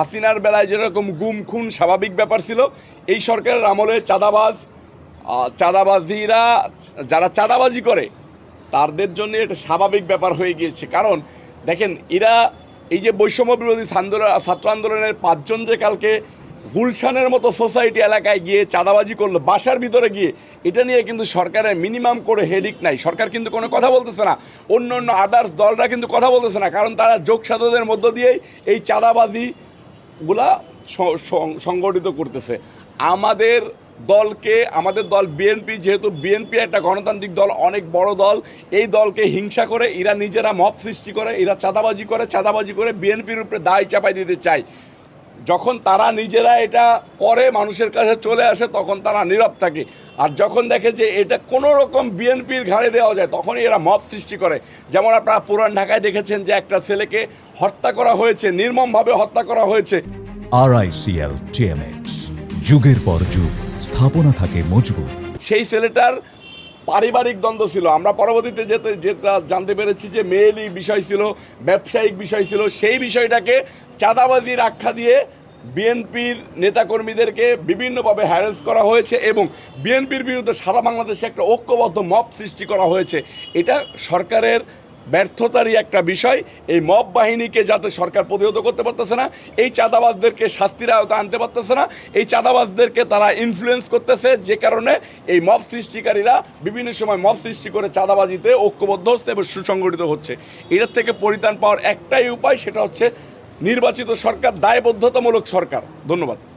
হাসিনার বেলায় যেরকম গুম, খুন স্বাভাবিক ব্যাপার ছিল, এই সরকারের আমলে চাঁদাবাজ চাঁদাবাজিরা, যারা চাঁদাবাজি করে, তাদের জন্য এটা স্বাভাবিক ব্যাপার হয়ে গিয়েছে। কারণ, দেখেন, এরা এই যে বৈষম্য বিরোধী ছাত্র আন্দোলনের পাঁচজন যে কালকে গুলশানের মতো সোসাইটি এলাকায় গিয়ে চাঁদাবাজি করল, বাসার ভিতরে গিয়ে, এটা নিয়ে কিন্তু সরকারের মিনিমাম করে হেডিক নাই। সরকার কিন্তু কোনো কথা বলতেছে না। অন্য অন্য আদার্স দলরা কিন্তু কথা বলতেছে না। কারণ তারা যোগ সাধনের মধ্য দিয়েই এই চাঁদাবাজি গুলা সংগঠিত করতেছে। আমাদের দলকে, আমাদের দল বিএনপি, যেহেতু বিএনপি একটা গণতান্ত্রিক দল, অনেক বড় দল, এই দলকে হিংসা করে এরা নিজেরা মত সৃষ্টি করে, এরা চাঁদাবাজি করে চাঁদাবাজি করে বিএনপির উপরে দায় চাপাই দিতে চায়। যখন তারা নিজেরা এটা করে মানুষের কাছে চলে আসে তখন তারা নীরব থাকে। আর যখন দেখে যে এটা কোনো রকম বিএনপির ঘাড়ে দেওয়া যায় তখনই এরা মত সৃষ্টি করে। যেমন আপনারা পুরান ঢাকায় দেখেছেন যে একটা ছেলেকে হত্যা করা হয়েছে নির্মমভাবে হত্যা করা হয়েছে। আরআইসিএল টিএমএক্স যুগের পর যুগ স্থাপনা থাকে মজবুত। সেই ছেলেটার পারিবারিক দ্বন্দ্ব ছিল। আমরা পরবর্তীতে যেতে, যেটা জানতে পেরেছি যে মেয়েলি বিষয় ছিল, ব্যবসায়িক বিষয় ছিল, সেই বিষয়টাকে চাঁদাবাজির আখ্যা দিয়ে বিএনপির নেতাকর্মীদেরকে বিভিন্নভাবে হ্যারেস করা হয়েছে এবং বিএনপির বিরুদ্ধে সারা বাংলাদেশে একটা ঐক্যবদ্ধ মপ সৃষ্টি করা হয়েছে। এটা সরকারের ব্যর্থতারই একটা বিষয়। এই মব বাহিনীকে যাতে সরকার প্রতিহত করতে পারতেছে না, এই চাঁদাবাজদেরকে শাস্তির আওতায় আনতে পারতেছে না, এই চাঁদাবাজদেরকে তারা ইনফ্লুয়েন্স করতেছে যে কারণে এই মব সৃষ্টিকারীরা বিভিন্ন সময় মব সৃষ্টি করে চাঁদাবাজিতে ঐক্যবদ্ধ হচ্ছে এবং সুসংগঠিত হচ্ছে। এটার থেকে পরিত্রাণ পাওয়ার একটাই উপায়, সেটা হচ্ছে নির্বাচিত সরকার, দায়বদ্ধতামূলক সরকার। ধন্যবাদ।